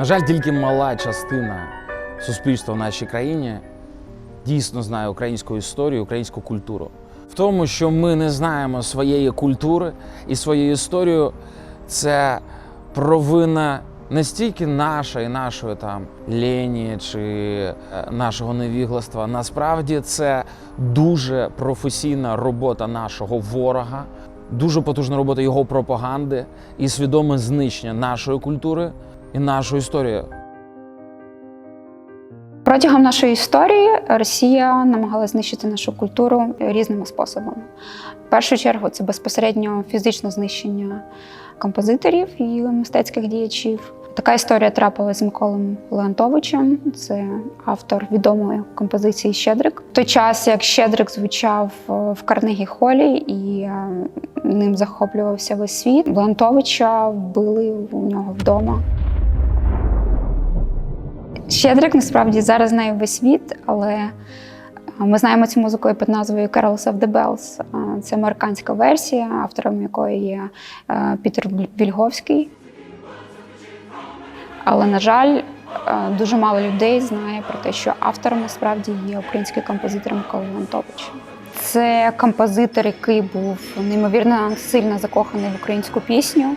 На жаль, тільки мала частина суспільства в нашій країні дійсно знає українську історію, українську культуру. В тому, що ми не знаємо своєї культури і своєї історію, це провина не стільки наша і нашої там лені чи е, нашого невігластва. Насправді це дуже професійна робота нашого ворога, дуже потужна робота його пропаганди і свідоме знищення нашої культури і нашої історії. Протягом нашої історії Росія намагалася знищити нашу культуру різними способами. В першу чергу це безпосередньо фізичне знищення композиторів і мистецьких діячів. Така історія трапилася з Миколом Леонтовичем. Це автор відомої композиції Щедрик. В той час, як Щедрик звучав е, в Карнегі Холі і е, ним захоплювався весь світ, Леонтовича вбили у нього вдома. Щедрик насправді зараз знає весь світ, але е, ми знаємо цю музику під назвою Carols of the Bells. Е, Це американська версія, автором якої є е, Пітер Вільговський. Але, на жаль, дуже мало людей знає про те, що автором насправді є український композитор Микола Леонтович. Це композитор, який був неймовірно сильно закоханий в українську пісню.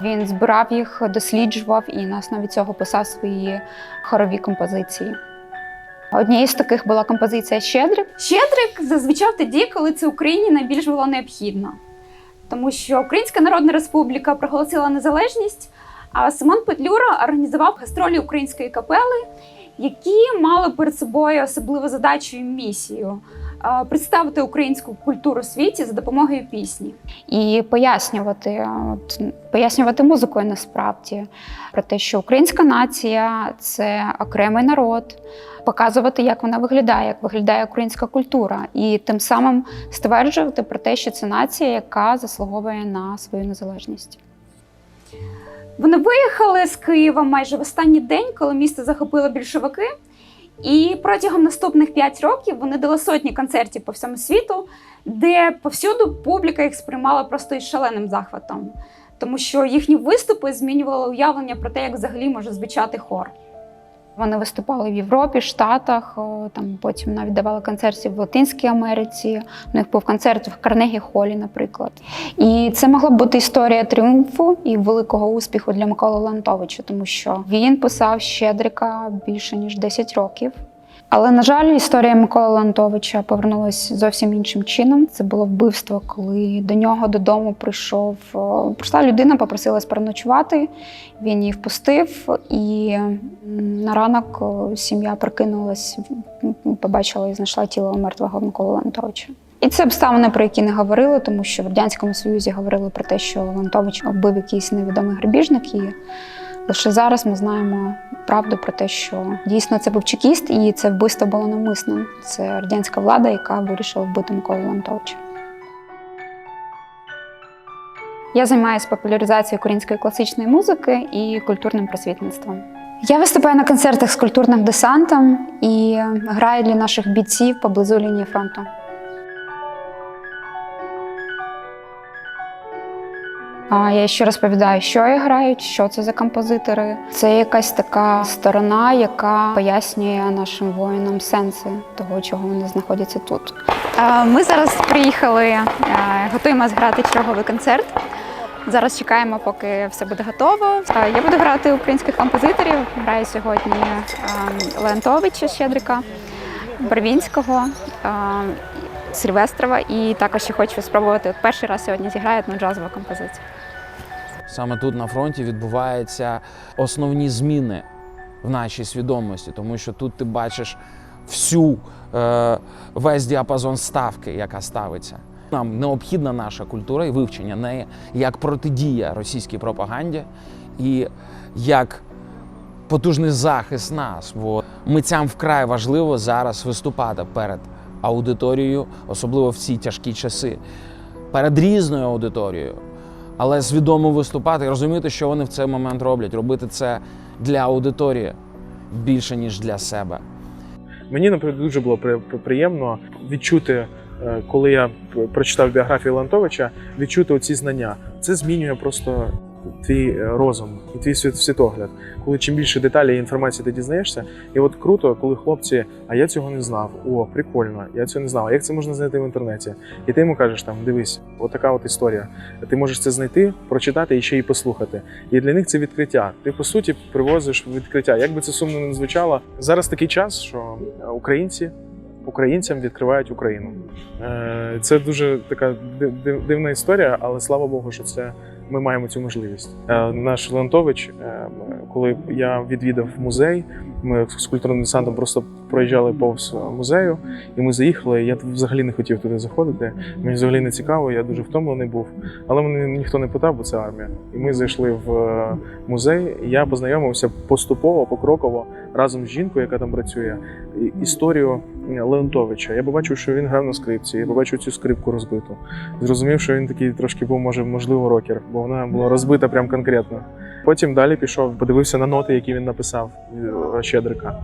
Він збирав їх, досліджував і на основі цього писав свої хорові композиції. Однією з таких була композиція Щедрик. Щедрик зазвичай тоді, коли це Україні найбільш було необхідно. Тому що Українська Народна Республіка проголосила незалежність, а Симон Петлюра організував гастролі української капели, які мали перед собою особливу задачу і місію представити українську культуру у світі за допомогою пісні. і пояснювати, от, пояснювати музикою насправді про те, що українська нація це окремий народ, показувати, як вона виглядає, як виглядає українська культура, і тим самим стверджувати про те, що це нація, яка заслуговує на свою незалежність. Вони виїхали з Києва майже в останній день, коли місто захопили більшовики. І протягом наступних 5 років вони дали сотні концертів по всьому світу, де повсюду публіка їх сприймала просто із шаленим захватом, тому що їхні виступи змінювали уявлення про те, як взагалі може звучати хор. Вони виступали в Європі, Штатах, там потім навіть давали концерти в Латинській Америці. У них був концерт в Карнегі Холі, наприклад. І це могла б бути історія тріумфу і великого успіху для Миколи Лантовича, тому що він писав Щедрика більше ніж 10 років. Але, на жаль, історія Миколи Леонтовича повернулася зовсім іншим чином. Це було вбивство, коли до нього додому прийшов прийшла людина, попросилась переночувати. Він її впустив, і на ранок сім'я прокинулась, побачила і знайшла тіло мертвого Миколи Леонтовича. І це обставини, про які не говорили, тому що в Радянському Союзі говорили про те, що Леонтович вбив якийсь невідомий грабіжник. І лише зараз ми знаємо правду про те, що дійсно це був чекіст, і це вбивство було навмисним. Це радянська влада, яка вирішила вбити Миколу Леонтовича. Я займаюся популяризацією української класичної музики і культурним просвітництвом. Я виступаю на концертах з культурним десантом і граю для наших бійців поблизу лінії фронту. Я ще розповідаю, що я граю, що це за композитори. Це якась така сторона, яка пояснює нашим воїнам сенси того, чого вони знаходяться тут. Ми зараз приїхали, е, готуємося грати черговий концерт. Зараз чекаємо, поки все буде готово. Е, Я буду грати українських композиторів. Граю сьогодні е, Леонтовича Щедрика, Барвінського, Сильвестрова. І також ще хочу спробувати. Перший раз сьогодні зіграю одну джазову композицію. Саме тут на фронті відбуваються основні зміни в нашій свідомості, тому що тут ти бачиш всю е, весь діапазон ставки, яка ставиться. Нам необхідна наша культура і вивчення неї як протидія російській пропаганді і як потужний захист нас. Бо митцям вкрай важливо зараз виступати перед аудиторією, особливо в ці тяжкі часи, перед різною аудиторією але свідомо виступати і розуміти, що вони в цей момент роблять, робити це для аудиторії більше ніж для себе. Мені, наприклад, дуже було при- при- приємно відчути, е, коли я прочитав біографію Лантовича, відчути оці знання. Це змінює просто твій е, розум і твій світ, світогляд. Коли чим більше деталей і інформації ти дізнаєшся, і от круто, коли хлопці, а я цього не знав. О, прикольно, я цього не знав. А як це можна знайти в інтернеті? І ти йому кажеш там: дивись, от така от історія. Ти можеш це знайти, прочитати і ще й послухати. І для них це відкриття. Ти по суті привозиш відкриття. Як би це сумно не звучало, зараз такий час, що українці українцям відкривають Україну. Е, Це дуже така див- див- дивна історія, але слава Богу, що це ми маємо цю можливість. Е, Наш Леонтович, е, коли я відвідав музей, ми з культурним десантом просто проїжджали повз музею, і ми заїхали. Я взагалі не хотів туди заходити. Мені взагалі не цікаво, я дуже втомлений був. Але мене ніхто не питав, бо це армія. І ми зайшли в е, музей. і Я познайомився поступово, покроково разом з жінкою, яка там працює, історію Леонтовича. Я побачив, що він грав на скрипці. Я побачив цю скрипку розбиту. Зрозумів, що він такий трошки був, може, можливо, рокер, бо вона була розбита прям конкретно. Потім далі пішов, подивився на ноти, які він написав е, Щедрика.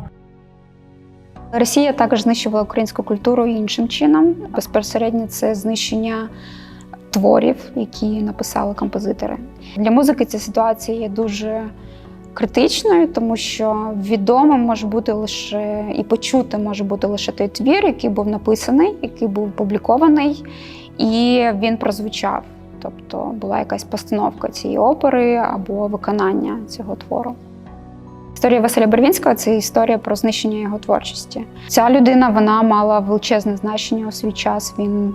Росія також знищувала українську культуру іншим чином. Безпосередньо це знищення творів, які написали композитори. Для музики ця ситуація є дуже критичною, тому що відомим може бути лише і почути може бути лише той твір, який був написаний, який був опублікований, і він прозвучав. Тобто була якась постановка цієї опери або виконання цього твору. Історія Василя Бервінського це історія про знищення його творчості. Ця людина вона мала величезне значення у свій час. Він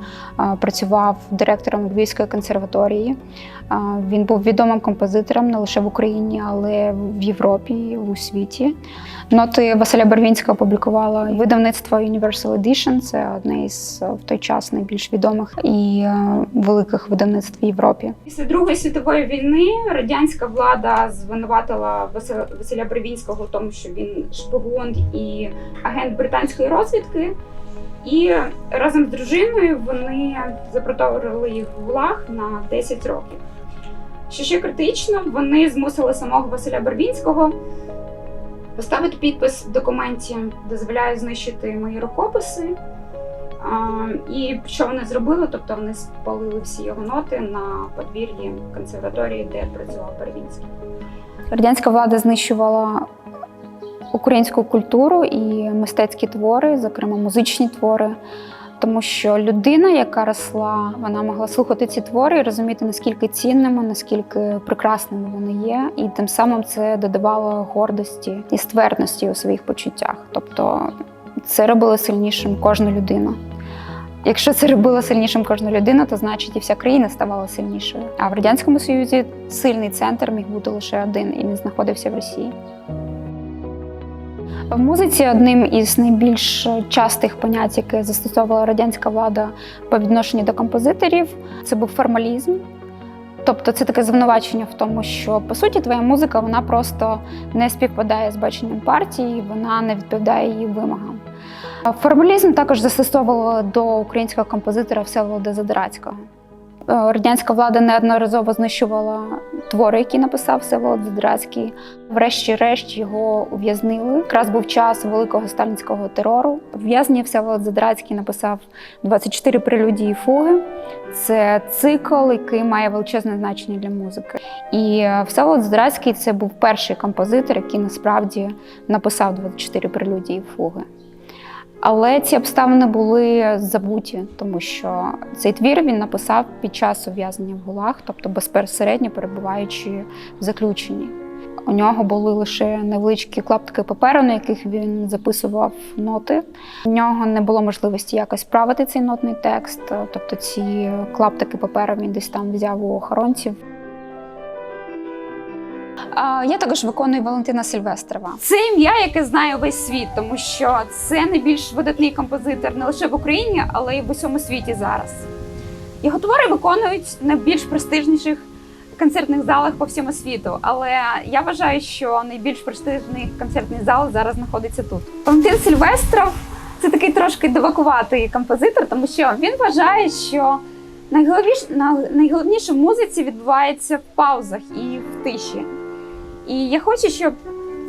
працював директором Львівської консерваторії. Він був відомим композитором не лише в Україні, але в Європі у світі. Ноти Василя Бервінського опублікувало видавництво Universal Edition. Це одне із в той час найбільш відомих і великих видавництв в Європі. Після Другої світової війни радянська влада звинуватила Василя- Василя Бревінського в тому, що він шпигун і агент британської розвідки. І разом з дружиною вони запроторили їх в ГУЛАГ на 10 років. Що ще критично, вони змусили самого Василя Барвінського поставити підпис в документі, дозволяє знищити мої рукописи. А, і що вони зробили? Тобто вони спалили всі його ноти на подвір'ї консерваторії, де працював Барвінський. Радянська влада знищувала українську культуру і мистецькі твори, зокрема музичні твори. Тому що людина, яка росла, вона могла слухати ці твори і розуміти, наскільки цінними, наскільки прекрасними вони є, і тим самим це додавало гордості і ствердності у своїх почуттях. Тобто це робило сильнішим кожну людину. Якщо це робило сильнішим кожну людину, то значить і вся країна ставала сильнішою. А в радянському союзі сильний центр міг бути лише один, і він знаходився в Росії. В музиці одним із найбільш частих понять, яке застосовувала радянська влада по відношенню до композиторів, це був формалізм. Тобто це таке звинувачення в тому, що по суті твоя музика вона просто не співпадає з баченням партії, вона не відповідає її вимогам. Формалізм також застосовувала до українського композитора Всеволода Задирацького. Е, Радянська влада неодноразово знищувала твори, які написав Всеволод Задирацький. Врешті-решт його ув'язнили. Якраз був час великого сталінського терору. В'язні Всеволод Задирацький написав 24 прелюдії фуги. Це цикл, який має величезне значення для музики. І Всеволод Задирацький це був перший композитор, який насправді написав 24 прелюдії фуги. Але ці обставини були забуті, тому що цей твір він написав під час ув'язнення в гулах, тобто безпосередньо перебуваючи в заключенні. У нього були лише невеличкі клаптики паперу, на яких він записував ноти. У нього не було можливості якось правити цей нотний текст, тобто ці клаптики паперу він десь там взяв у охоронців. А, Я також виконую Валентина Сильвестрова. Це ім'я, яке знає весь світ, тому що це найбільш видатний композитор не лише в Україні, але й в усьому світі зараз. Його твори виконують на більш престижніших концертних залах по всьому світу. Але я вважаю, що найбільш престижний концертний зал зараз знаходиться тут. Валентин Сильвестров це такий трошки дивакуватий композитор, тому що він вважає, що найголовніше в музиці відбувається в паузах і в тиші. І я хочу, щоб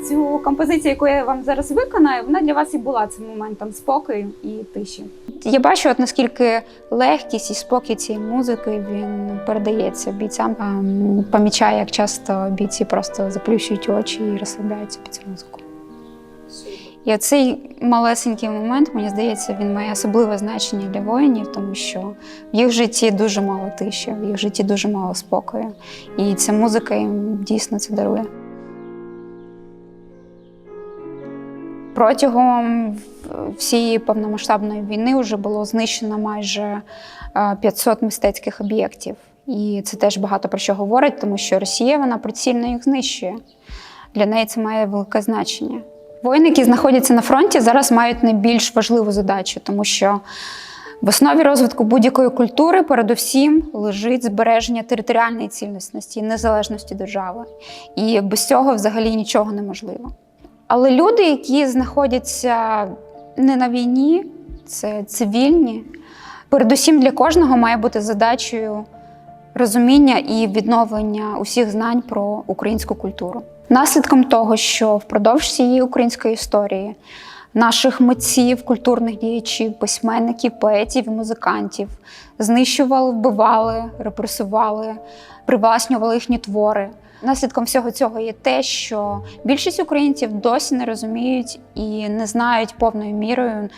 цю композицію, яку я вам зараз виконаю, вона для вас і була цим моментом спокою і тиші. Я бачу, от наскільки легкість і спокій цієї музики він передається бійцям. Помічаю, як часто бійці просто заплющують очі і розслабляються під цю музику. І оцей малесенький момент, мені здається, він має особливе значення для воїнів, тому що в їх житті дуже мало тиші, в їх житті дуже мало спокою. І ця музика їм дійсно це дарує. Протягом всієї повномасштабної війни вже було знищено майже е, 500 мистецьких об'єктів. І це теж багато про що говорить, тому що Росія вона прицільно їх знищує. Для неї це має велике значення. Воїни, які знаходяться на фронті, зараз мають найбільш важливу задачу, тому що в основі розвитку будь-якої культури, передусім, лежить збереження територіальної цілісності незалежності держави. І без цього взагалі нічого неможливо. Але люди, які знаходяться не на війні, це цивільні, передусім для кожного має бути задачею розуміння і відновлення усіх знань про українську культуру. Наслідком того, що впродовж всієї української історії наших митців, культурних діячів, письменників, поетів і музикантів знищували, вбивали, репресували, привласнювали їхні твори. Наслідком всього цього є те, що більшість українців досі не розуміють і не знають повною мірою,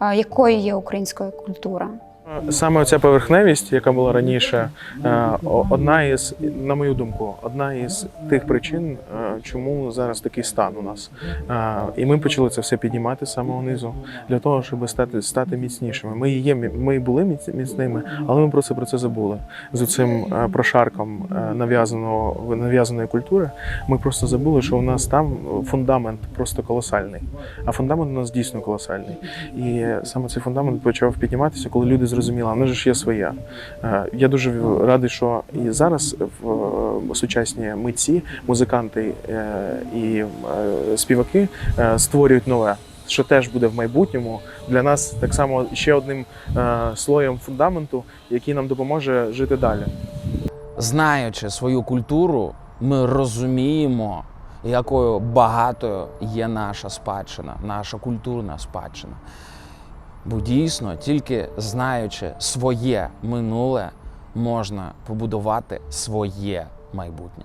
е, якою є українська культура. Саме ця поверхневість, яка була раніше, е, одна із, на мою думку, одна із тих причин, е, чому зараз такий стан у нас. Е, І ми почали це все піднімати з самого низу для того, щоб стати, стати міцнішими. Ми є, ми були міцними, але ми просто про це забули. З цим прошарком нав'язаного нав'язаної культури. Ми просто забули, що у нас там фундамент просто колосальний. А фундамент у нас дійсно колосальний. І саме цей фундамент почав підніматися, коли люди зрозуміли, а в нас же ж є своє. Е, Я дуже радий, що і зараз в е, сучасні митці, музиканти е, і співаки створюють нове. Що теж буде в майбутньому для нас так само ще одним слоєм фундаменту, який нам допоможе жити далі. Знаючи свою культуру, ми розуміємо, якою багатою є наша спадщина, наша культурна спадщина. Бо дійсно, тільки знаючи своє минуле, можна побудувати своє майбутнє.